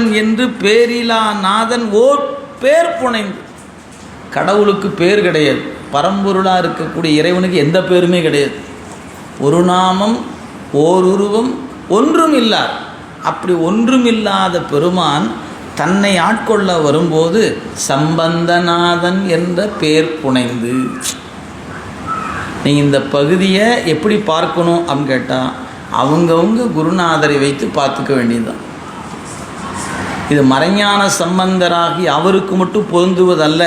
என்று பேரிலா நாதன் ஓர் பேர் புனைந்து. கடவுளுக்கு பேர் கிடையாது. பரம்பொருளாக இருக்கக்கூடிய இறைவனுக்கு எந்த பேருமே கிடையாது. ஒரு நாமம் ஓருருவம் ஒன்றும் இல்லார். அப்படி ஒன்றுமில்லாத பெருமான் தன்னை ஆட்கொள்ள வரும்போது சம்பந்தநாதன் என்ற பேர் புனைந்து. நீங்கள் இந்த பகுதியை எப்படி பார்க்கணும் அப்படின்னு கேட்டால் அவங்கவுங்க குருநாதரை வைத்து பார்த்துக்க வேண்டியதுதான். இது மறைஞான சம்பந்தராகி அவருக்கு மட்டும் பொருந்துவதல்ல.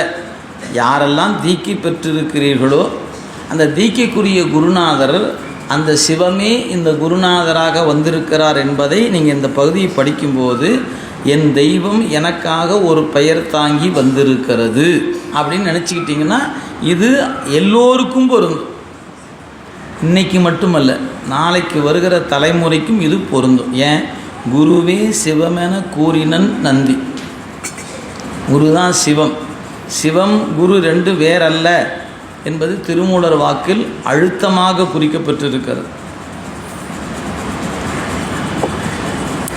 யாரெல்லாம் தீக்கி பெற்றிருக்கிறீர்களோ அந்த தீக்கிக்குரிய குருநாதர் அந்த சிவமே இந்த குருநாதராக வந்திருக்கிறார் என்பதை நீங்கள் இந்த பகுதியை படிக்கும்போது என் தெய்வம் எனக்காக ஒரு பெயர் தாங்கி வந்திருக்கிறது அப்படின்னு நினச்சிக்கிட்டிங்கன்னா இது எல்லோருக்கும் பொருந்தும். இன்னைக்கு மட்டுமல்ல நாளைக்கு வருகிற தலைமுறைக்கும் இது பொருந்தும். ஏன்? குருவே சிவமென கூறினன் நந்தி. குருதான் சிவம். சிவம் குரு ரெண்டு வேறல்ல என்பது திருமூலர் வாக்கில் அழுத்தமாக குறிக்கப்பட்டிருக்கிறது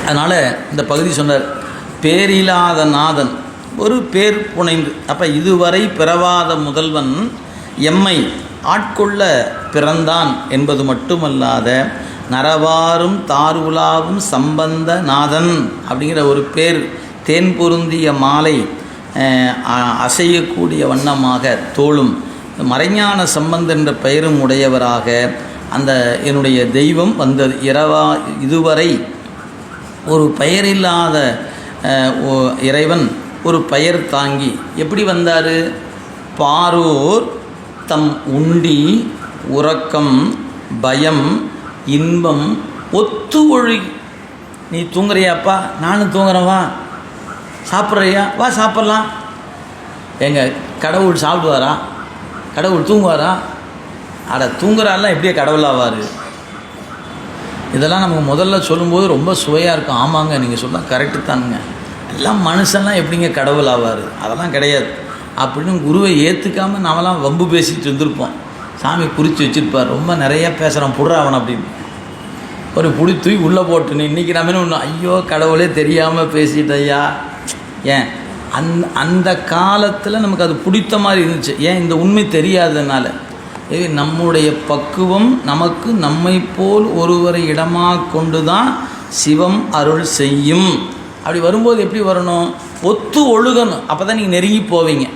அதனால் இந்த பகுதி சொன்னார் பேரில்லாத நாதன். ஒரு பேர் புனைந்து அப்போ இதுவரை பிறவாத முதல்வன் எம்மை ஆட்கொள்ள பிறந்தான் என்பது மட்டுமல்லாத நரவாரும் தாருலாவும் சம்பந்த நாதன் அப்படிங்கிற ஒரு பேர் தேன் பொருந்திய மாலை அசையக்கூடிய வண்ணமாக தோளும். மறைஞான சம்பந்த என்ற பெயரும் உடையவராக அந்த என்னுடைய தெய்வம் வந்தது. இரவா இதுவரை ஒரு பெயரில்லாத ஓ- இறைவன் ஒரு பெயர் தாங்கி எப்படி வந்தார்? பாரோர் தம் உண்டி உறக்கம் பயம் இன்பம் ஒத்து ஒழி. நீ தூங்குறியாப்பா? நானும் தூங்குறேன் வா. சாப்பிட்றியா? வா சாப்பிட்லாம். எங்க கடவுள் சாப்பிடுவாரா? கடவுள் தூங்குவாரா? அட தூங்குறாலாம் எப்படியே கடவுளாவார் இதெல்லாம் நமக்கு முதல்ல சொல்லும்போது ரொம்ப சுவையாக இருக்கும். ஆமாங்க நீங்கள் சொன்னால் கரெக்டு தானுங்க. எல்லாம் மனுஷன்லாம் எப்படிங்க கடவுள் ஆவார்? அதெல்லாம் கிடையாது. அப்படின்னு குருவை ஏற்றுக்காமல் நாமெல்லாம் வம்பு பேசிட்டு இருந்திருப்போம். சாமி குறித்து வச்சுருப்பார். ரொம்ப நிறையா பேசுகிறான் புடுறாவன் அப்படின்னு. ஒரு புடி தூய் உள்ளே போட்டுன்னு இன்றைக்கி நம்ம ஒன்று ஐயோ கடவுளே தெரியாமல் பேசிட்டு ஐயா. ஏன்? அந் அந்த காலத்தில் நமக்கு அது பிடித்த மாதிரி இருந்துச்சு. ஏன்? இந்த உண்மை தெரியாததுனால. ஏ நம்முடைய பக்குவம் நமக்கு நம்மை போல் ஒருவரை இடமாக கொண்டு தான் சிவம் அருள் செய்யும். அப்படி வரும்போது எப்படி வரணும்? ஒத்து ஒழுகணும். அப்போ தான் நீங்கள் நெருங்கி போவீங்க.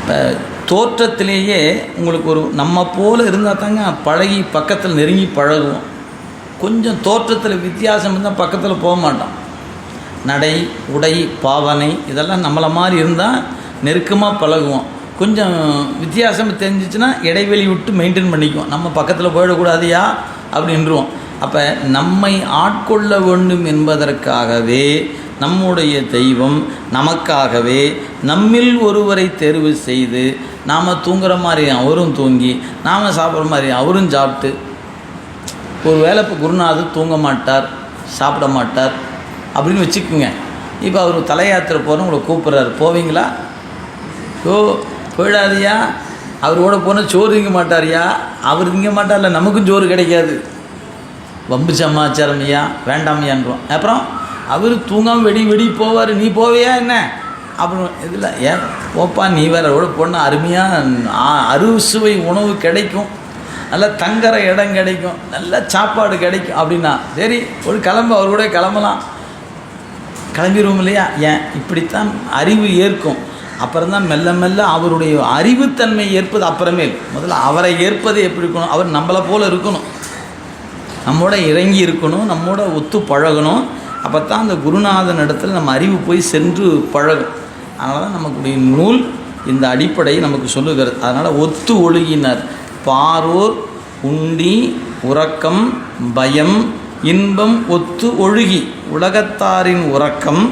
இப்போ தோற்றத்திலேயே உங்களுக்கு ஒரு நம்ம போல் இருந்தால் தாங்க பழகி பக்கத்தில் நெருங்கி பழகுவோம். கொஞ்சம் தோற்றத்தில் வித்தியாசம் இருந்தால் பக்கத்தில் போக மாட்டோம். நடை உடை பாவனை இதெல்லாம் நம்மளை மாதிரி இருந்தால் நெருக்கமாக பழகுவோம். கொஞ்சம் வித்தியாசம் தெரிஞ்சிச்சுன்னா இடைவெளி விட்டு மெயின்டைன் பண்ணிக்குவோம். நம்ம பக்கத்தில் போயிடக்கூடாதியா அப்படின்றோம் அப்போ நம்மை ஆட்கொள்ள வேண்டும் என்பதற்காகவே நம்முடைய தெய்வம் நமக்காகவே நம்மில் ஒருவரை தேர்வு செய்து நாம் தூங்குற மாதிரி அவரும் தூங்கி நாம் சாப்பிட்ற மாதிரி அவரும் சாப்பிட்டு ஒரு வேளை இப்போ குருநாதர் தூங்க மாட்டார் சாப்பிட மாட்டார் அப்படின்னு வச்சுக்கோங்க. இப்போ அவர் தலை யாத்திரை போகிறோம் உங்களை கூப்பிட்றாரு. போவீங்களா? ஓ போயிடாதியா. அவர் கூட போனால் சோறு திங்க மாட்டாரியா? அவர் திங்க மாட்டார்ல நமக்கும் சோறு கிடைக்காது. வம்பு சமாச்சாரம் ஐயா வேண்டாமையான்றோம் அப்புறம்? அவர் தூங்காமல் வெடி வெடி போவார். நீ போவியா என்ன? அப்புறம் இதில் ஏன் போப்பா நீ வேற கூட பொண்ணு அருமையாக அறுசுவை உணவு கிடைக்கும். நல்ல தங்குற இடம் கிடைக்கும். நல்ல சாப்பாடு கிடைக்கும் அப்படின்னா சரி ஒரு கிளம்பு அவர் கூட கிளம்பலாம். கிளம்பிடுவோம் இல்லையா? ஏன்? இப்படித்தான் அறிவு ஏற்கும். அப்புறம் தான் மெல்ல மெல்ல அவருடைய அறிவுத்தன்மை ஏற்பது அப்புறமேல். முதல்ல அவரை ஏற்பது எப்படி இருக்கணும்? அவர் நம்மளை போல் இருக்கணும். நம்மோட இறங்கி இருக்கணும். நம்மோட ஒத்து பழகணும். அப்போ தான் அந்த குருநாதன் இடத்துல நம்ம அறிவு போய் சென்று பழகும். அதனால தான் நமக்குடைய நூல் இந்த அடிப்படையை நமக்கு சொல்லுகிறது. அதனால் ஒத்து ஒழுகினர். பாரோர் உண்டி உறக்கம் பயம் இன்பம் ஒத்து ஒழுகி. உலகத்தாரின் உறக்கம்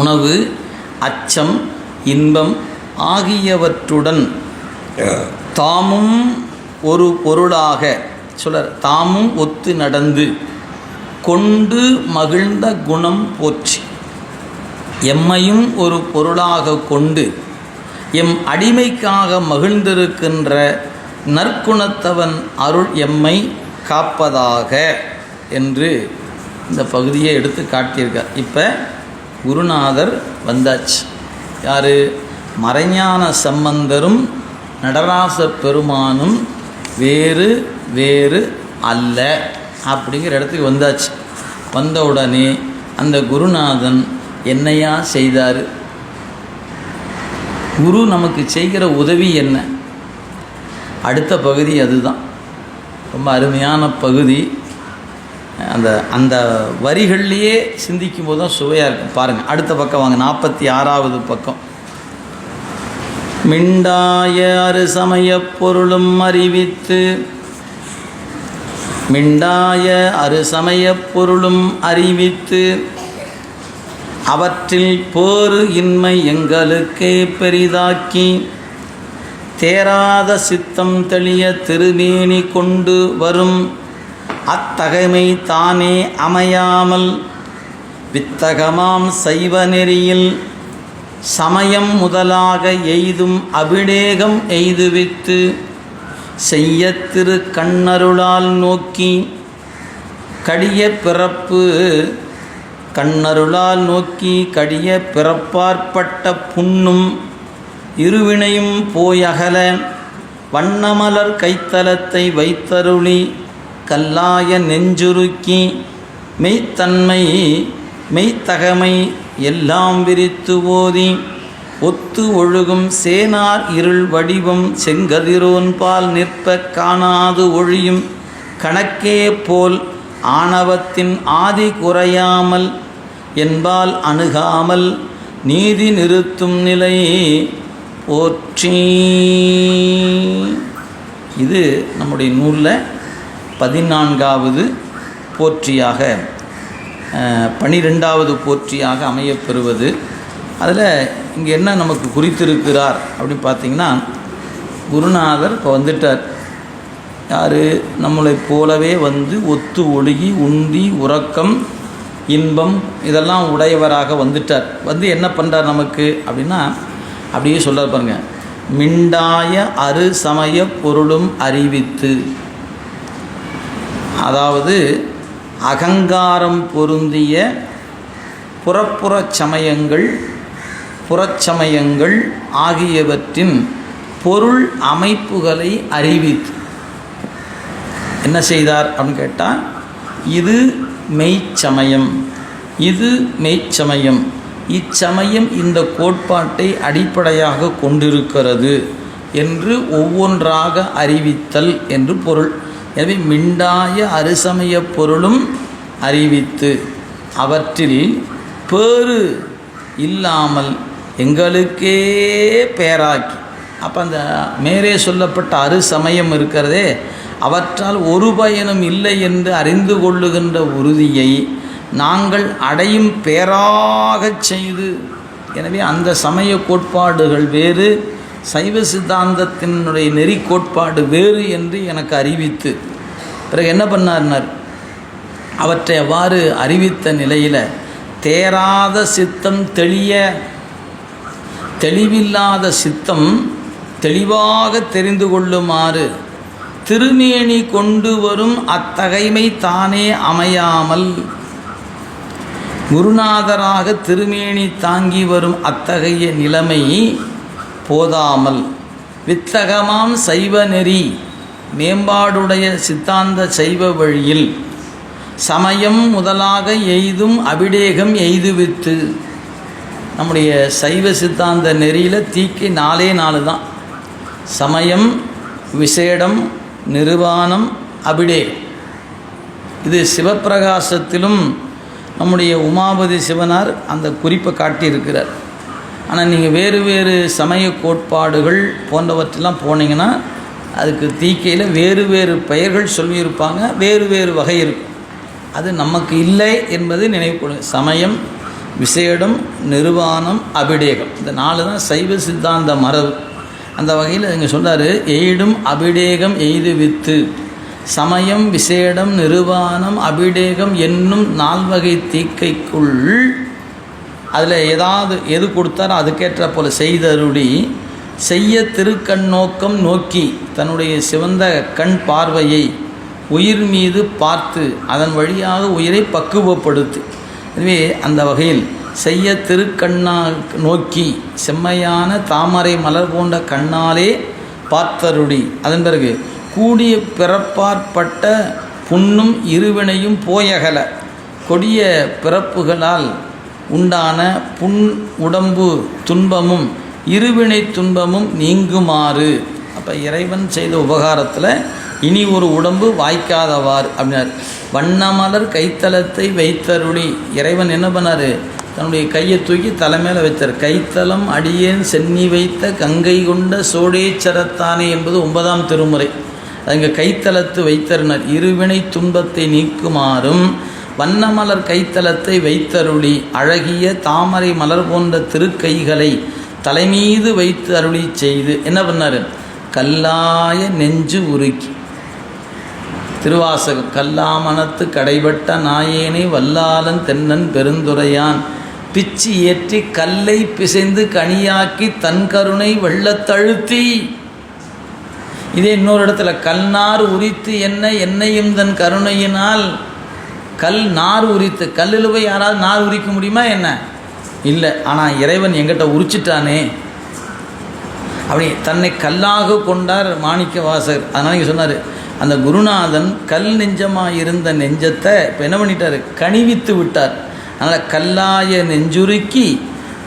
உணவு அச்சம் இன்பம் ஆகியவற்றுடன் தாமும் ஒரு பொருளாக. சொல்ல தாமும் ஒத்து நடந்து. கொண்டு மகிழ்ந்த குணம் போற்றி எம்மையும் ஒரு பொருளாக கொண்டு எம் அடிமைக்காக மகிழ்ந்திருக்கின்ற நற்குணத்தவன் அருள் எம்மை காப்பதாக என்று இந்த பகுதியை எடுத்து காட்டியிருக்கார். இப்போ குருநாதர் வந்தாச்சு. யார்? மறைஞான சம்பந்தரும் நடராச பெருமானும் வேறு வேறு அல்ல. அப்படிங்கிற இடத்துக்கு வந்தாச்சு. வந்த உடனே அந்த குருநாதன் என்னையா செய்தார்? குரு நமக்கு செய்கிற உதவி என்ன? அடுத்த பகுதி அதுதான். ரொம்ப அருமையான பகுதி. அந்த அந்த வரிகள்லேயே சிந்திக்கும் போது தான் சுவையாக இருக்கும். பாருங்கள் அடுத்த பக்கம் வாங்க நாற்பத்தி ஆறாவது பக்கம். மிண்டாய அரு சமய பொருளும் அறிவித்து மிண்டாய அருசமயப் பொருளும் அறிவித்து அவற்றில் போரு இன்மை எங்களுக்கே பெரிதாக்கி தேராத சித்தம் தெளிய திருமேனி கொண்டு வரும் அத்தகைமை தானே அமையாமல் வித்தகமாம் சைவ நெறியில் சமயம் முதலாக எய்தும் அபிடேகம் எய்துவித்து செய்ய திரு கண்ணருளால் நோக்கி கடிய பிறப்பு கண்ணருளால் நோக்கி கடிய பிறப்பாற்பட்ட புண்ணும் இருவினையும் போயகல வண்ணமலர் கைத்தலத்தை வைத்தருளி கல்லாய நெஞ்சுருக்கி மெய்த்தன்மை மெய்த்தகமை எல்லாம் விரித்து ஓதி ஒத்து ஒழுகும் சேனார் இருள் வடிவம் செங்கதிரோன்பால் நிற்ப காணாது ஒழியும். கணக்கே போல் ஆணவத்தின் ஆதி குறையாமல் என்பால் அணுகாமல் நீதி நிறுத்தும் நிலை போற்றி. இது நம்முடைய நூலில் பதினான்காவது போற்றியாக பனிரெண்டாவது போற்றியாக அமையப்பெறுவது அதில் இங்கே என்ன நமக்கு குறித்திருக்கிறார் அப்படின்னு பார்த்தீங்கன்னா குருநாதர் இப்போ வந்துட்டார். யார்? நம்மளை போலவே வந்து ஒத்து ஒழுகி உண்டி உறக்கம் இன்பம் இதெல்லாம் உடையவராக வந்துட்டார். வந்து என்ன பண்ணுறார் நமக்கு? அப்படின்னா அப்படியே சொல்றார் பாருங்க. மிண்டாய அரு சமய பொருளும் அறிவித்து. அதாவது அகங்காரம் பொருந்திய புறப்புறச் சமயங்கள் புறச்சமயங்கள் ஆகியவற்றின் பொருள் அமைப்புகளை அறிவித்து. என்ன செய்தார் அப்படின்னு கேட்டால் இது மெய்ச்சமயம். இது மெய்ச்சமயம். இச்சமயம் இந்த கோட்பாட்டை அடிப்படையாக கொண்டிருக்கிறது என்று ஒவ்வொன்றாக அறிவித்தல் என்று பொருள். எனவே மிண்டாய அருசமய பொருளும் அறிவித்து அவற்றில் பேறு இல்லாமல் எங்களுக்கே பேராக்கி. அப்போ அந்த மேலே சொல்லப்பட்ட அரு சமயம் இருக்கிறதே அவற்றால் ஒரு பயனும் இல்லை என்று அறிந்து கொள்ளுகின்ற உறுதியை நாங்கள் அடையும் பேராகச் செய்து. எனவே அந்த சமய கோட்பாடுகள் வேறு சைவ சித்தாந்தத்தினுடைய நெறி கோட்பாடு வேறு என்று எனக்கு அறிவித்து. பிறகு என்ன பண்ணார்னார்? அவற்றை அவ்வாறு அறிவித்த நிலையில் தேராத சித்தம் தெளிய தெளிவில்லாத சித்தம் தெளிவாக தெரிந்து கொள்ளுமாறு திருமேனி கொண்டு வரும் அத்தகைமை தானே அமையாமல் குருநாதராக திருமேனி தாங்கி வரும் அத்தகைய நிலைமை போதாமல். வித்தகமாம் சைவ நெறி மேம்பாடுடைய சித்தாந்த சைவ வழியில் சமயம் முதலாக எய்தும் அபிடேகம் எய்துவித்து நம்முடைய சைவ சித்தாந்த நெறியில் தீக்கை நாலே நாலு தான். சமயம் விசேடம் நிருவாணம் அபிடேகம். இது சிவப்பிரகாசத்திலும் நம்முடைய உமாபதி சிவனார் அந்த குறிப்பை காட்டியிருக்கிறார். ஆனால் நீங்கள் வேறு வேறு சமய கோட்பாடுகள் போன்றவற்றெல்லாம் போனீங்கன்னா அதுக்கு தீக்கையில் வேறு வேறு பெயர்கள் சொல்லியிருப்பாங்க வேறு வேறு வகை இருக்கும். அது நமக்கு இல்லை என்பது நினைவு சமயம் விசேடம் நிருவாணம் அபிடேகம். இந்த நாலு தான் சைவ சித்தாந்த மரபு. அந்த வகையில் இங்கே சொன்னார் எய்டும் அபிடேகம் எய்து வித்து. சமயம் விசேடம் நிருவாணம் அபிடேகம் என்னும் நால்வகை தீக்கைக்குள் அதில் ஏதாவது எது கொடுத்தாரோ அதுக்கேற்ற போல செய்தருடி செய்ய திருக்கண் நோக்கம் நோக்கி தன்னுடைய சிவந்த கண் பார்வையை உயிர் மீது பார்த்து அதன் வழியாக உயிரை பக்குவப்படுத்து. எனவே அந்த வகையில் செய்ய திருக்கண்ணா நோக்கி செம்மையான தாமரை மலர் போன்ற கண்ணாலே பார்த்தருடி அதன் பிறகு கூடிய பிறப்பாற்பட்ட புண்ணும் இருவினையும் போயகல. கொடிய பிறப்புகளால் உண்டான புண் உடம்பு துன்பமும் இருவினை துன்பமும் நீங்குமாறு. அப்போ இறைவன் செய்த உபகாரத்தில் இனி ஒரு உடம்பு வாய்க்காதவார் அப்படின்னார். வண்ணமலர் கைத்தலத்தை வைத்தருளி. இறைவன் என்ன பண்ணார்? தன்னுடைய கையை தூக்கி தலைமையில் வைத்தார். கைத்தலம் அடியேன் சென்னி வைத்த கங்கை கொண்ட சோடேச்சரத்தானே என்பது ஒன்பதாம் திருமுறை. அங்கே கைத்தலத்து வைத்தருனர். இருவினை துன்பத்தை நீக்குமாறும் வண்ணமலர் கைத்தலத்தை வைத்தருளி. அழகிய தாமரை மலர் போன்ற திருக்கைகளை தலைமீது வைத்து அருளி செய்து என்ன பண்ணார்? கல்லாய நெஞ்சு உருக்கி. திருவாசக கல்லாமணத்து கடைபட்ட நாயேனே வல்லாளன் தென்னன் பெருந்துரையான். பிச்சு ஏற்றி கல்லை பிசைந்து கனியாக்கி தன் கருணை வெள்ளத்தழுத்தி இதே இன்னொரு இடத்துல கல்நார் உரித்து என்ன என்னையும் தன் கருணையினால். கல் நார் உரித்து கல்லில் போய் யாராவது நார் உரிக்க முடியுமா என்ன? இல்லை. ஆனால் இறைவன் எங்கிட்ட உரிச்சிட்டானே. அப்படி தன்னை கல்லாக கொண்டார் மாணிக்க வாசகர் அதனால் இங்கே சொன்னார் அந்த குருநாதன் கல் நெஞ்சமாக இருந்த நெஞ்சத்தை இப்போ என்ன பண்ணிட்டார்? கணிவித்து விட்டார். அதனால் கல்லாய நெஞ்சுருக்கி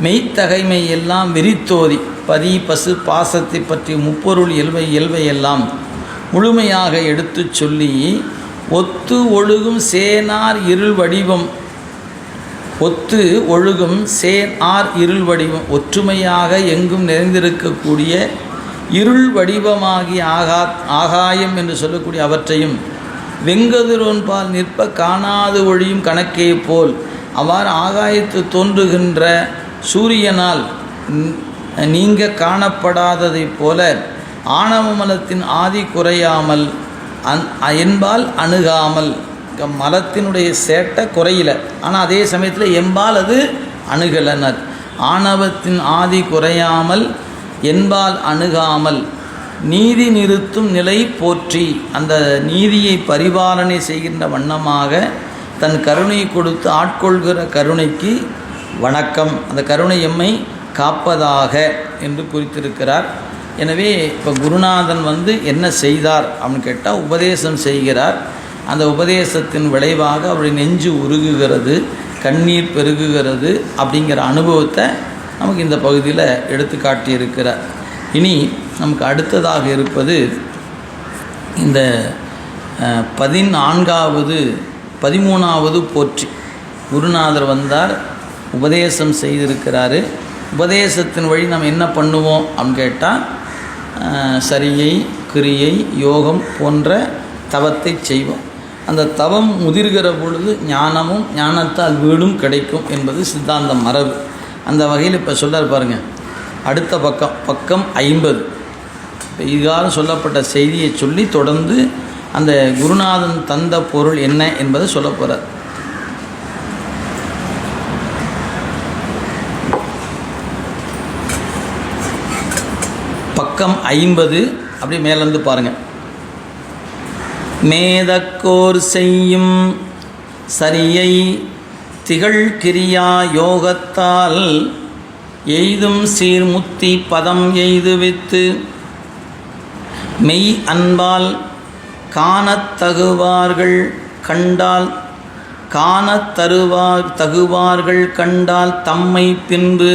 மெய்த்தகைமை எல்லாம் வெறித்தோதி பதி பசு பாசத்தை பற்றி முப்பொருள் இயல்பை இயல்பை எல்லாம் முழுமையாக எடுத்துச் சொல்லி ஒத்து ஒழுகும் சேனார் இருள் வடிவம். ஒத்து ஒழுகும் சேன் ஆர் இருள் வடிவம். ஒற்றுமையாக எங்கும் நிறைந்திருக்கக்கூடிய இருள் வடிவமாகி ஆகா ஆகாயம் என்று சொல்லக்கூடிய அவற்றையும் வெங்கதிரோன்பால் நிற்ப காணாது ஒழியும் கணக்கே போல் அவ்வாறு ஆகாயத்து தோன்றுகின்ற சூரியனால் நீங்க காணப்படாததைப் போல ஆணவமலத்தின் ஆதி குறையாமல் அன் என்பால் அணுகாமல் மலத்தினுடைய சேட்டை குறையில. ஆனால் அதே சமயத்தில் எம்பால் அது அணுகலனர். ஆணவத்தின் ஆதி குறையாமல் என்பால் அணுகாமல் நீதி நிறுத்தும் நிலை போற்றி அந்த நீதியை பரிபாலனை செய்கின்ற வண்ணமாக தன் கருணை கொடுத்து ஆட்கொள்கிற கருணைக்கு வணக்கம். அந்த கருணை எம்மை காப்பதாக என்று குறித்திருக்கிறார். எனவே இப்போ குருநாதன் வந்து என்ன செய்தார் அப்படின்னு கேட்டால் உபதேசம் செய்கிறார். அந்த உபதேசத்தின் விளைவாக அவருடைய நெஞ்சு உருகுகிறது கண்ணீர் பெருகுகிறது அப்படிங்கிற அனுபவத்தை நமக்கு இந்த பகுதியில் எடுத்து காட்டியிருக்கிறார் இனி நமக்கு அடுத்ததாக இருப்பது இந்த பதினான்காவது பதிமூணாவது போற்றி. குருநாதர் வந்தார் உபதேசம் செய்திருக்கிறாரு. உபதேசத்தின் வழி நம்ம என்ன பண்ணுவோம் அப்படின்னு கேட்டால் சரியை கிரியை யோகம் போன்ற தவத்தை செய்வோம். அந்த தவம் முதிர்கிற பொழுது ஞானமும் ஞானத்தால் வீடும் கிடைக்கும் என்பது சித்தாந்த மரபு. அந்த வகையில் இப்போ சொல்லார் பாருங்கள் அடுத்த பக்கம் பக்கம் ஐம்பது. இப்போ இதுகாலம் சொல்லப்பட்ட செய்தியை சொல்லி தொடர்ந்து அந்த குருநாதன் தந்த பொருள் என்ன என்பதை சொல்ல போகிறார் பக்கம் ஐம்பது அப்படியே மேலேருந்து பாருங்கள் மேதக்கோர் செய்யும் சரியை திகழ் கிரியா யோகத்தால் எய்தும் சீர்முத்தி பதம் எய்துவித்து மெய் அன்பால் காணத்தகுவார்கள் கண்டால் காணத்தருவார் தகுவார்கள் கண்டால் தம்மை பின்பு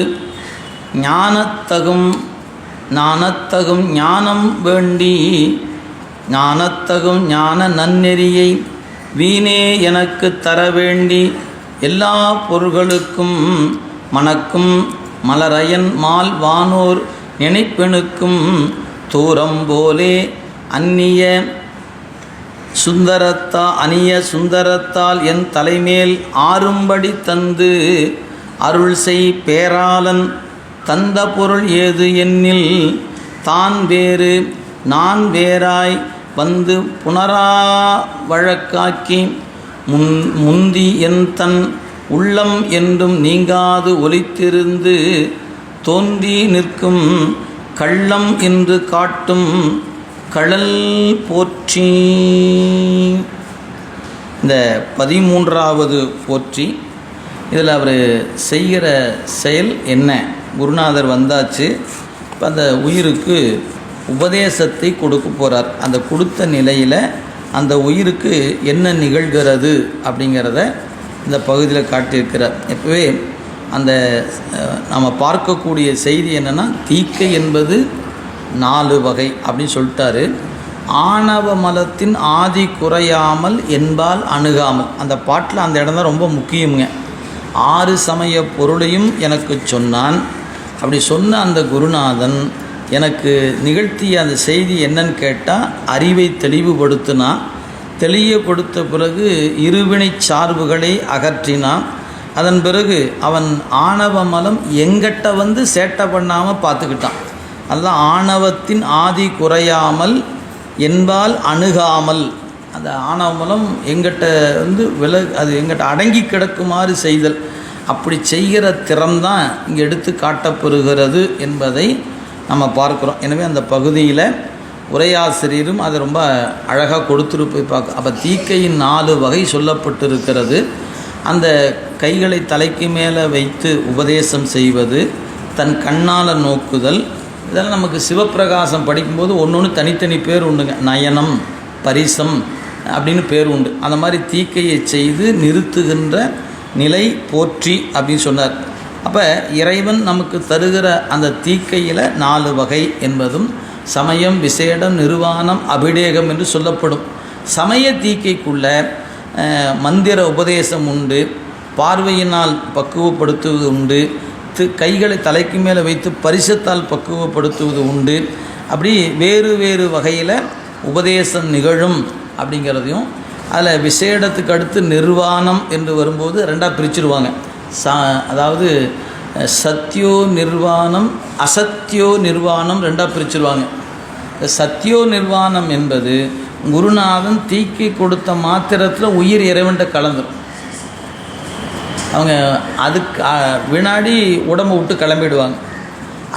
ஞானத்தகும் ஞானத்தகும் ஞானம் வேண்டி ஞானத்தகும் ஞான நன்னெறியை வீணே எனக்கு தர வேண்டி எல்லா பொருள்களுக்கும் மணக்கும் மலரயன் மால் வானோர் நினைப்பெணுக்கும் தூரம் போலே அந்நிய சுந்தரத்தா அந்நிய சுந்தரத்தால் என் தலைமேல் ஆறும்படி தந்து அருள் செய் பேராளன். தந்த பொருள் ஏது என்னில்? தான் வேறு நான் வேறாய் வந்து புனரா வழக்காக்கி முன் முந்தி என் தன் உள்ளம் என்றும் நீங்காது ஒலித்திருந்து தோன்றி நிற்கும் கள்ளம் என்று காட்டும் கழல் போற்றி. இந்த பதிமூன்றாவது போற்றி இதில் அவர் செய்கிற செயல் என்ன? குருநாதர் வந்தாச்சு இப்போ அந்த உயிருக்கு உபதேசத்தை கொடுக்க போகிறார் அந்த கொடுத்த நிலையில் அந்த உயிருக்கு என்ன நிகழ்கிறது அப்படிங்கிறத இந்த பகுதியில் காட்டியிருக்கிறார். எப்போவே அந்த நம்ம பார்க்கக்கூடிய செய்தி என்னென்னா தீக்கை என்பது நாலு வகை அப்படின்னு சொல்லிட்டாரு. ஆணவ மலத்தின் ஆதி குறையாமல் என்பால் அணுகாமல். அந்த பாட்டில் அந்த இடம் தான் ரொம்ப முக்கியமுங்க. ஆறு சமய பொருளையும் எனக்கு சொன்னான். அப்படி சொன்ன அந்த குருநாதன் எனக்கு நிகழ்த்திய அந்த செய்தி என்னன்னு கேட்டால் அறிவை தெளிவுபடுத்தினா தெளியப்படுத்த பிறகு இருவினை சார்புகளை அகற்றினான் அதன் பிறகு அவன் ஆணவ மலம் எங்கிட்ட வந்து சேட்டை பண்ணாமல் பார்த்துக்கிட்டான். அதுதான் ஆணவத்தின் ஆதி குறையாமல் என்பால் அணுகாமல் அந்த ஆணவ மலம் எங்கிட்ட வந்து வில அது எங்கிட்ட அடங்கி கிடக்குமாறு செய்தல். அப்படி செய்கிற திறம்தான் இங்கே எடுத்து காட்டப்பெறுகிறது என்பதை நம்ம பார்க்குறோம். எனவே அந்த பகுதியில் உரையாசிரியரும் அதை ரொம்ப அழகாக கொடுத்துட்டு போய் பார்க்க அப்போ தீக்கையின் நாலு வகை சொல்லப்பட்டிருக்கிறது. அந்த கைகளை தலைக்கு மேலே வைத்து உபதேசம் செய்வது தன் கண்ணால் நோக்குதல். இதெல்லாம் நமக்கு சிவப்பிரகாசம் படிக்கும்போது ஒன்று ஒன்று தனித்தனி பேர் உண்டுங்க. நயனம் பரிசம் அப்படின்னு பேர் உண்டு. அந்த மாதிரி தீக்கையை செய்து நிறுத்துகின்ற நிலை போற்றி அப்படின்னு சொன்னார். அப்போ இறைவன் நமக்கு தருகிற அந்த தீக்கையில் நாலு வகை என்பதும் சமயம் விசேடம் நிர்வாணம் அபிடேகம் என்று சொல்லப்படும். சமய தீக்கைக்குள்ள மந்திர உபதேசம் உண்டு பார்வையினால் பக்குவப்படுத்துவது உண்டு து கைகளை தலைக்கு மேலே வைத்து பரிசத்தால் பக்குவப்படுத்துவது உண்டு. அப்படி வேறு வேறு வகையில் உபதேசம் நிகழும் அப்படிங்கிறதையும் அதில் விசேடத்துக்கு அடுத்து நிர்வாணம் என்று வரும்போது ரெண்டாக பிரிச்சுருவாங்க. சா அதாவது சத்தியோ சத்யோ நிர்வாணம் அசத்தியோ நிர்வாணம் ரெண்டாக பிரிச்சுருவாங்க. சத்தியோ சத்யோ நிர்வாணம் என்பது குருநாதன் தீக்கி கொடுத்த மாத்திரத்தில் உயிர் இறைவன்ட்ட கலந்துடும் அவங்க அதுக்கு வினாடி உடம்பை விட்டு கிளம்பிடுவாங்க.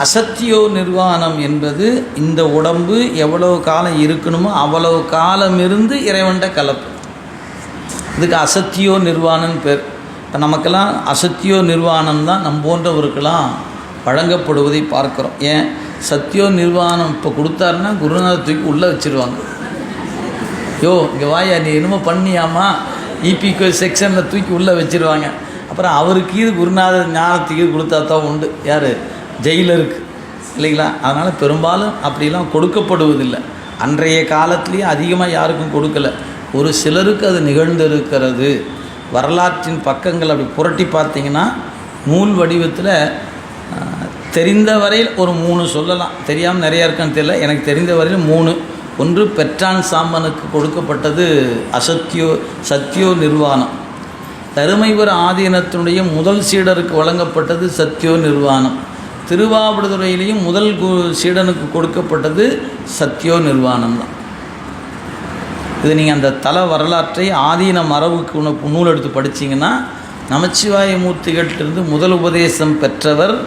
அசத்தியோ நிர்வாணம் என்பது இந்த உடம்பு எவ்வளவு காலம் இருக்கணுமோ அவ்வளவு காலம் இருந்து இறைவன்ட்ட கலப்பு. இதுக்கு அசத்தியோ நிர்வாணம் பேர். இப்போ நமக்கெல்லாம் அசத்தியோ நிர்வாணம் தான் நம் போன்றவருக்கெல்லாம் வழங்கப்படுவதை பார்க்குறோம். ஏன்? சத்தியோ நிர்வாணம் இப்போ கொடுத்தாருன்னா குருநாத தூக்கி உள்ளே வச்சிருவாங்க. யோ இங்கே வாயா நீ என்னமோ பண்ணியாமா இபிக்கு செக்ஷனில் தூக்கி உள்ளே வச்சிருவாங்க. அப்புறம் அவருக்கு இது குருநாதர் ஞானத்துக்கு இது கொடுத்தா தான் உண்டு. யார்? ஜெயிலருக்கு. இல்லைங்களா? அதனால் பெரும்பாலும் அப்படிலாம் கொடுக்கப்படுவதில்லை. அன்றைய காலத்துலேயே அதிகமாக யாருக்கும் கொடுக்கல. ஒரு சிலருக்கு அது நிகழ்ந்திருக்கிறது. வரலாற்றின் பக்கங்கள் அப்படி புரட்டி பார்த்தீங்கன்னா நூல் வடிவத்தில் தெரிந்த வரையில் ஒரு மூணு சொல்லலாம். தெரியாமல் நிறையா இருக்கான்னு தெரியல. எனக்கு தெரிந்த வரையில் மூணு. ஒன்று பெற்றான் சாம்பனுக்கு கொடுக்கப்பட்டது அசத்தியோ சத்தியோ நிர்வாணம். தருமைபுர ஆதீனத்தினுடைய முதல் சீடருக்கு வழங்கப்பட்டது சத்தியோ நிர்வாணம். திருவாவடுதுறையிலையும் முதல் கு சீடனுக்கு கொடுக்கப்பட்டது சத்தியோ நிர்வாணம் தான் இது நீங்கள் அந்த தல வரலாற்றை ஆதீன மரபுக்கு உனக்கு நூல் எடுத்து படிச்சிங்கன்னா நமச்சிவாய மூர்த்திகள்கிட்டருந்து முதல் உபதேசம் பெற்றவர்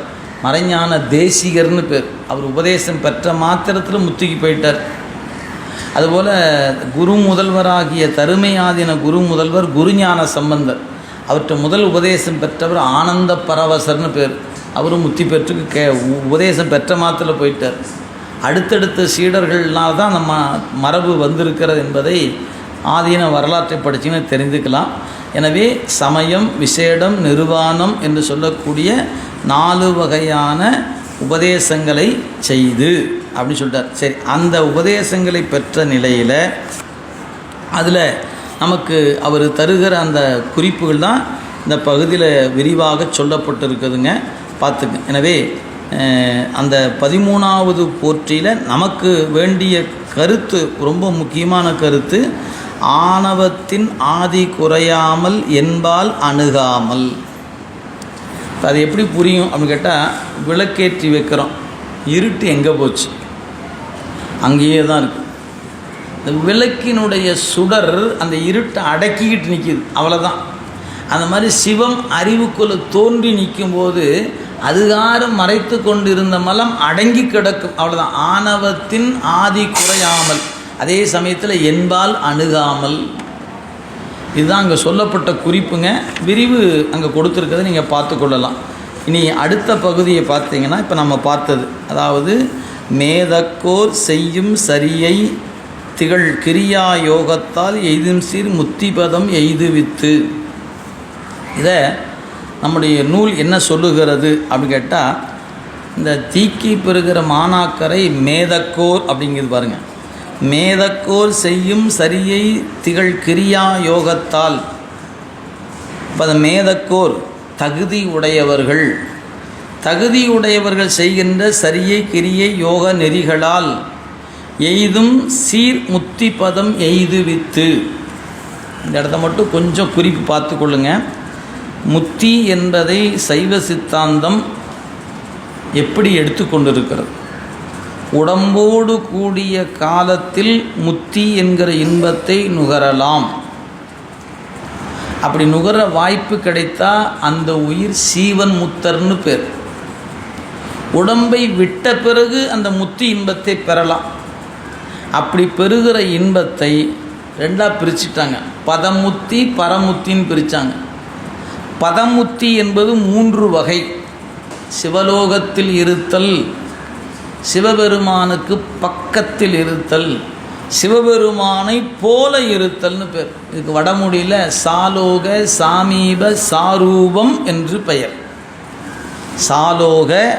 மறைஞான தேசிகர்னு பேர். அவர் உபதேசம் பெற்ற மாத்திரத்தில் முத்துக்கி போயிட்டார். அதுபோல் குரு முதல்வராகிய தருமை ஆதீன குரு முதல்வர் குருஞான சம்பந்தர். அவர்கிட்ட முதல் உபதேசம் பெற்றவர் ஆனந்த பரவசர்னு பேர். அவரும் முத்தி பெற்றுக்கு கே உ- உபதேசம் பெற்ற மாத்திரம் போயிட்டார். அடுத்தடுத்த சீடர்கள்னால் தான் நம்ம மரபு வந்திருக்கிறது என்பதை ஆதீன வரலாற்றை படிச்சிங்கன்னா தெரிந்துக்கலாம் எனவே சமயம் விசேடம் நிர்வாணம் என்று சொல்லக்கூடிய நாலு வகையான உபதேசங்களை செய்து அப்படின்னு சொல்லிட்டார். சரி அந்த உபதேசங்களை பெற்ற நிலையில் அதில் நமக்கு அவர் தருகிற அந்த குறிப்புகள் தான் இந்த பகுதியில் விரிவாக சொல்லப்பட்டிருக்குதுங்க. பார்த்துங்க எனவே அந்த பதிமூணாவது போற்றியில் நமக்கு வேண்டிய கருத்து ரொம்ப முக்கியமான கருத்து ஆணவத்தின் ஆதி குறையாமல் என்பால் அணுகாமல். அது எப்படி புரியும் அப்படின்னு கேட்டால் விளக்கேற்றி வைக்கிறோம். இருட்டு எங்கே போச்சு? அங்கேயே தான் இருக்கு. இந்த விளக்கினுடைய சுடர் அந்த இருட்டை அடக்கிக்கிட்டு நிற்கிது அவ்வளோதான் அந்த மாதிரி சிவம் அறிவுக்குள்ளே தோன்றி நிற்கும்போது அதுகாரம் மறைத்து கொண்டிருந்த மலம் அடங்கி கிடக்கும். அவ்வளோதான் ஆணவத்தின் ஆதி குறையாமல் அதே சமயத்தில் என்பால் அணுகாமல். இதுதான் அங்கே சொல்லப்பட்ட குறிப்புங்க. விரிவு அங்கே கொடுத்துருக்கதை நீங்கள் பார்த்து கொள்ளலாம். இனி அடுத்த பகுதியை பார்த்தீங்கன்னா இப்போ நம்ம பார்த்தது. அதாவது மேதக்கோர் செய்யும் சரியை திகழ் கிரியா யோகத்தால் எய்தும் சீர் முத்திபதம் எய்துவித்து. இதை நம்முடைய நூல் என்ன சொல்லுகிறது அப்படின்னு கேட்டால் இந்த தீக்கி பெறுகிற மாணாக்கரை மேதக்கோர் அப்படிங்கிறது பாருங்கள் மேதக்கோர் செய்யும் சரியை திகழ் கிரியா யோகத்தால். இப்போ அந்த மேதக்கோர் தகுதி உடையவர்கள். தகுதி உடையவர்கள் செய்கின்ற சரியை கிரியை யோக நெறிகளால் எய்தும் சீர் முத்தி பதம் எய்துவித்து. இந்த இடத்த மட்டும் கொஞ்சம் குறிப்பு பார்த்து கொள்ளுங்கள் முத்தி என்பதை சைவ சித்தாந்தம் எப்படி எடுத்துக்கொண்டிருக்கிறது? உடம்போடு கூடிய காலத்தில் முத்தி என்கிற இன்பத்தை நுகரலாம். அப்படி நுகர வாய்ப்பு கிடைத்தா அந்த உயிர் சீவன் முத்தர்னு பேர். உடம்பை விட்ட பிறகு அந்த முத்தி இன்பத்தை பெறலாம். அப்படி பெறுகிற இன்பத்தை ரெண்டாக பிரிச்சுட்டாங்க. பதமுத்தி பரமுத்தின்னு பிரித்தாங்க பதமுத்தி என்பது மூன்று வகை. சிவலோகத்தில் இருத்தல் சிவபெருமானுக்கு பக்கத்தில் இருத்தல் சிவபெருமானை போல இருத்தல்னு பேர். இதுக்கு வடமொழியில் சாலோக சாமீப சாரூபம் என்று பெயர். சாலோக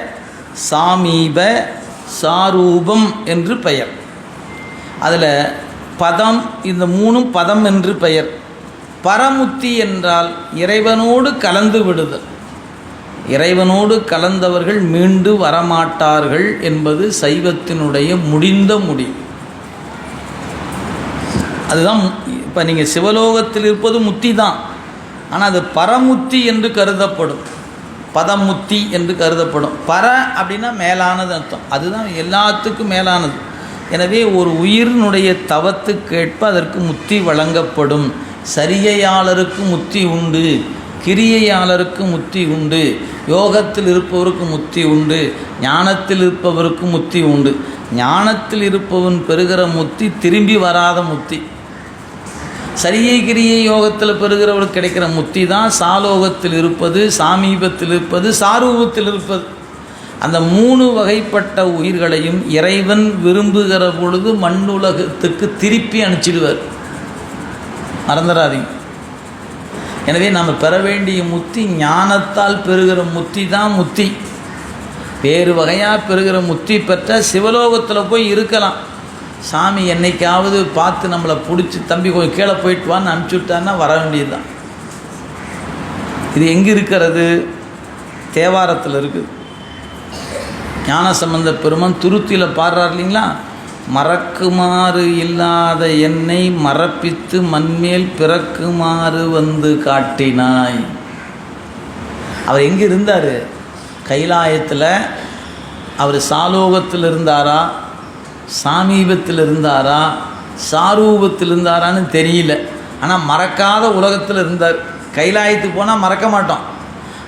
சாமீப சாரூபம் என்று பெயர். அதில் பதம் இந்த மூணும் பதம் என்று பெயர். பரமுத்தி என்றால் இறைவனோடு கலந்து விடுதல். இறைவனோடு கலந்தவர்கள் மீண்டு வரமாட்டார்கள் என்பது சைவத்தினுடைய முடிந்த முடிவு அதுதான் இப்போ நீங்கள் சிவலோகத்தில் இருப்பது முத்தி தான் ஆனால் அது பரமுத்தி என்று கருதப்படும். பதமுத்தி என்று கருதப்படும். பர அப்படின்னா மேலானது அர்த்தம். அதுதான் எல்லாத்துக்கும் மேலானது. எனவே ஒரு உயிரினுடைய தவத்துக்கேற்ப அதற்கு முத்தி வழங்கப்படும். சரியையாளருக்கு முத்தி உண்டு கிரியையாளருக்கு முத்தி உண்டு யோகத்தில் இருப்பவருக்கு முத்தி உண்டு ஞானத்தில் இருப்பவருக்கு முத்தி உண்டு. ஞானத்தில் இருப்பவன் பெறுகிற முத்தி திரும்பி வராத முத்தி. சரியை கிரியை யோகத்தில் பெறுகிறவருக்கு கிடைக்கிற முத்தி தான் சாலோகத்தில் இருப்பது சாமீபத்தில் இருப்பது சாரூபத்தில் இருப்பது. அந்த மூணு வகைப்பட்ட உயிர்களையும் இறைவன் விரும்புகிற பொழுது மண்ணுலகத்துக்கு திருப்பி அனுப்பிச்சிடுவார். மறந்துடாதீங்க எனவே நம்ம பெற வேண்டிய முத்தி ஞானத்தால் பெறுகிற முத்தி தான் முத்தி. வேறு வகையாக பெறுகிற முத்தி பெற்ற சிவலோகத்தில் போய் இருக்கலாம். சாமி என்னைக்காவது பார்த்து நம்மளை பிடிச்சி தம்பி கொஞ்சம் கீழே போயிட்டு வான்னு அனுப்பிச்சி விட்டான்னா வர வேண்டியதுதான். இது எங்கே இருக்கிறது? தேவாரத்தில் இருக்குது. ஞான சம்பந்த பெருமான் துருத்தியில் பாடுறார் இல்லைங்களா? மறக்குமாறு இல்லாத என்னை மறப்பித்து மண்மேல் பிறக்குமாறு வந்து காட்டினாய். அவர் எங்கே இருந்தார்? கைலாயத்தில். அவர் சாலோகத்தில் இருந்தாரா? சாமீபத்தில் இருந்தாரா? சாரூபத்தில் இருந்தாரான்னு தெரியல. ஆனால் மறக்காத உலகத்தில் இருந்தார். கைலாயத்துக்கு போனால் மறக்க மாட்டோம்.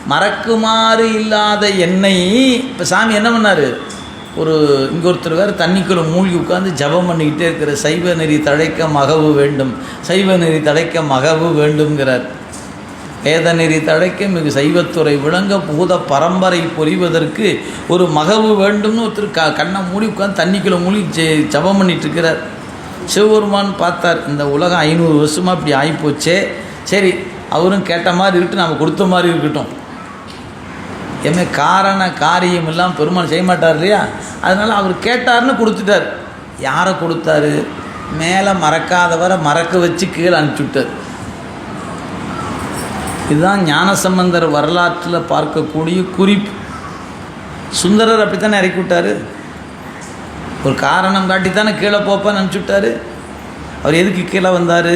மறக்குமாறு இல்லாத என்னை இப்போ சாமி என்ன பண்ணார்? ஒரு இங்கே ஒருத்தர் வேறு தண்ணிக்குள்ளே மூழ்கி உட்காந்து ஜபம் பண்ணிக்கிட்டே இருக்கிற சைவ நெறி தழைக்க மகவு வேண்டும். சைவ நெறி தழைக்க மகவு வேண்டும்ங்கிறார். வேத நெறி தழைக்க மிகு சைவத்துறை விளங்க பூத பரம்பரை பொறிவதற்கு ஒரு மகவு வேண்டும்னு ஒருத்தர் க கண்ணை மூடி உட்காந்து தண்ணிக்குள்ளே மூழ்கி ஜெ- ஜபம் பண்ணிட்டு இருக்கிறார் சிவபெருமான் பார்த்தார் இந்த உலகம் ஐநூறு வருஷமாக இப்படி ஆகிப்போச்சே சரி அவரும் கேட்ட மாதிரி இருக்கட்டும் நம்ம கொடுத்த மாதிரி இருக்கட்டும். எமே காரண காரியம் எல்லாம் பெருமாள் செய்ய மாட்டார் இல்லையா? அதனால் அவர் கேட்டார்னு கொடுத்துட்டார். யாரை கொடுத்தாரு? மேலே மறக்காதவரை மறக்க வச்சு கீழே அனுப்பிச்சுட்டார். இதுதான் ஞானசம்பந்தர் வரலாற்றில் பார்க்கக்கூடிய குறிப்பு. சுந்தரர் அப்படித்தானே இறக்கி விட்டாரு? ஒரு காரணம் காட்டி தானே கீழே போப்பான்னு அனுப்பிச்சிவிட்டாரு அவர் எதுக்கு கீழே வந்தார்?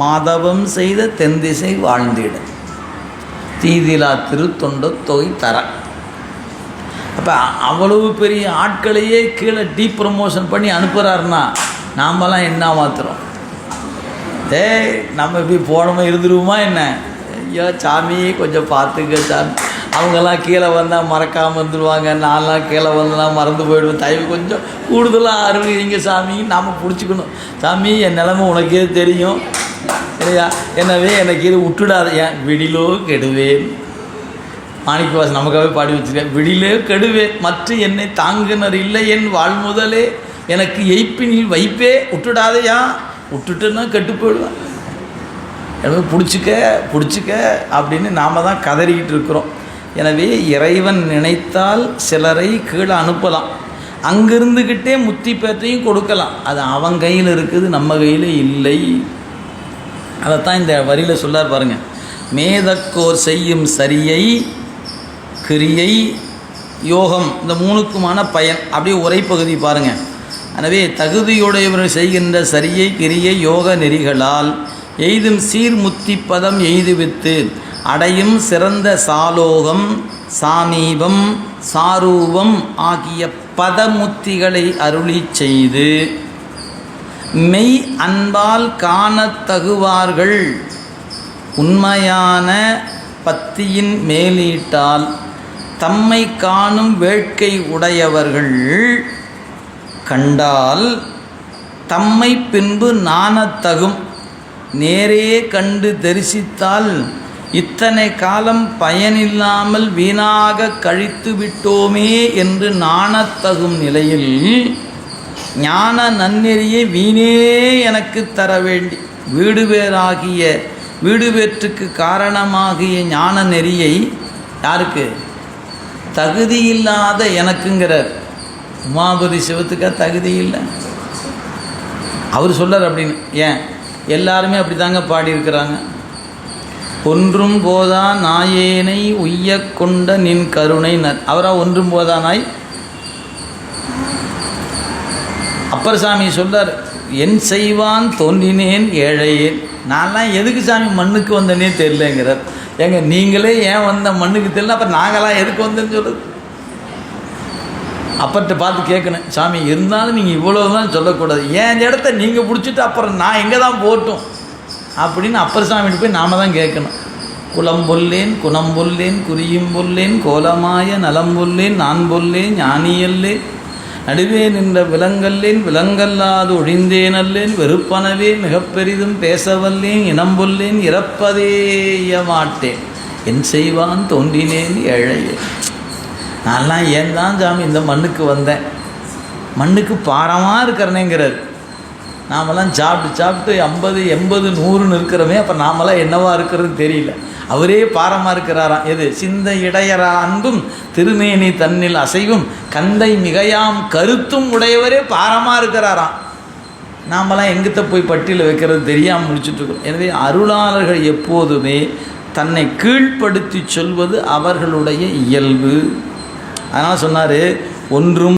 மாதவம் செய்த தென் திசை வாழ்ந்திட. தீதிலா திருத்தொண்ட தொகை தர. அப்போ அவ்வளவு பெரிய ஆட்களையே கீழே டீ ப்ரமோஷன் பண்ணி அனுப்புகிறாருன்னா நாமெல்லாம் என்ன மாத்திரம் ஏ நம்ம இப்படி போனோமா இருந்துருவோமா என்ன? ஐயோ சாமி கொஞ்சம் பார்த்துக்க சாமி. அவங்கெல்லாம் கீழே வந்தால் மறக்காமல் இருந்துருவாங்க. நான்லாம் கீழே வந்தெல்லாம் மறந்து போயிடுவேன். தயவு கொஞ்சம் கூடுதலாக அருள்வீங்க சாமி. நாம் பிடிச்சிக்கணும். சாமி என் நிலமை உனக்கே தெரியும். இல்லையா எனவே எனக்கு இது விட்டுடாத ஏன்? விடிலோ கெடுவேன். மாணிக்கவாசன் நமக்காகவே பாடி வச்சிருக்கேன் விடிலே கெடுவேன் மற்ற என்னை தாங்கினர் இல்லை என் வாழ்முதலே எனக்கு எய்ப்பினில் வைப்பே. விட்டுடாதையா விட்டுட்டுன்னா கெட்டு போயிடுவேன். எனவே பிடிச்சிக்க பிடிச்சிக்க அப்படின்னு நாம் தான் கதறிக்கிட்டு இருக்கிறோம். எனவே இறைவன் நினைத்தால் சிலரை கீழே அனுப்பலாம். அங்கிருந்துக்கிட்டே முத்தி பேத்தையும் கொடுக்கலாம். அது அவன் கையில் இருக்குது நம்ம கையில் இல்லை. அதைத்தான் இந்த வரியில் சொல்லார் பாருங்கள் மேதக்கோர் செய்யும் சரியை கிரியை யோகம் இந்த மூணுக்குமான பயன். அப்படியே உரைப்பகுதி பாருங்கள் எனவே தகுதியுடையவர்கள் செய்கின்ற சரியை கிரியை யோக நெறிகளால் எய்தும் சீர்முத்தி பதம் எய்துவித்து அடையும் சிறந்த சாலோகம் சாமீபம் சாரூபம் ஆகிய பதமுத்திகளை அருளி செய்து மெய் அன்பால் காணத்தகுவார்கள் உண்மையான பத்தியின் மேலீட்டால் தம்மை காணும் வேட்கை உடையவர்கள் கண்டால் தம்மை பின்பு நாணத்தகும் நேரே கண்டு தரிசித்தால் இத்தனை காலம் பயனில்லாமல் வீணாக கழித்து விட்டோமே என்று நாணத்தகும் நிலையில் ஞான நன்னெறியை வீணே எனக்கு தர வேண்டி வீடுவேறாகிய வீடுவேற்றுக்கு காரணமாகிய ஞான நெறியை யாருக்கு? தகுதியில்லாத எனக்குங்கிறார். உமாபதி சிவத்துக்கா தகுதி இல்லை. அவர் சொல்லார் அப்படின்னு. ஏன்? எல்லாருமே அப்படி தாங்க பாடியிருக்கிறாங்க. ஒன்றும் போதா நாயேனை உய்ய கொண்ட நின் கருணை நர் அவராக ஒன்றும் போதா நாய்? அப்பர் சாமி சொல்றார் என் செய்வான் தோன்றினேன் ஏழையேன். நான்லாம் எதுக்கு சாமி மண்ணுக்கு வந்தேனே தெரியலங்கிறார். ஏங்க நீங்களே ஏன் வந்த மண்ணுக்கு தெரியல? அப்போ நாங்களாம் எதுக்கு வந்தேன்னு சொல்லுது அப்பர்கிட்ட பார்த்து கேட்கணும் சாமி இருந்தாலும் நீங்கள் இவ்வளோ தான் சொல்லக்கூடாது என் இடத்த நீங்கள் பிடிச்சிட்டு அப்புறம் நான் எங்கே தான் போட்டும் அப்படின்னு அப்பர் சாமிகிட்ட போய் நாம தான் கேட்கணும் குலம் பொல்லேன் குணம் பொல்லேன் குறியும் பொல்லேன் கோலமாய நலம் பொல்லேன் நான் பொல்லேன் ஞானியல்லேன் நடுவே நின்ற விலங்கல்லேன் விலங்கல்லாது ஒழிந்தேனல்லேன் வெறுப்பனவே மிகப்பெரிதும் பேசவல்லேன் இனம் பொல்லேன் இறப்பதேய மாட்டேன். என் செய்வான் தோன்றினேன் ஏழையே. நான்லாம் ஏன் தான் சாமி இந்த மண்ணுக்கு வந்தேன்? மண்ணுக்கு பாரமாக இருக்கிறனேங்கிறார். நாமெல்லாம் சாப்பிட்டு சாப்பிட்டு ஐம்பது எண்பது நூறுன்னு இருக்கிறோமே அப்போ நாமெல்லாம் என்னவாக இருக்கிறது தெரியல. அவரே பாரமாக இருக்கிறாராம் எது? சிந்த இடையரா அன்பும் திருமேனி தன்னில் அசைவும் கந்தை மிகையாம் கருத்தும் உடையவரே பாரமாக இருக்கிறாராம் நாமெல்லாம் எங்கிட்ட போய் பட்டியல் வைக்கிறது தெரியாமல் முடிச்சுட்டு இருக்கோம் எனவே அருளாளர்கள் எப்போதுமே தன்னை கீழ்ப்படுத்தி சொல்வது அவர்களுடைய இயல்பு. அதனால் சொன்னார் ஒன்றும்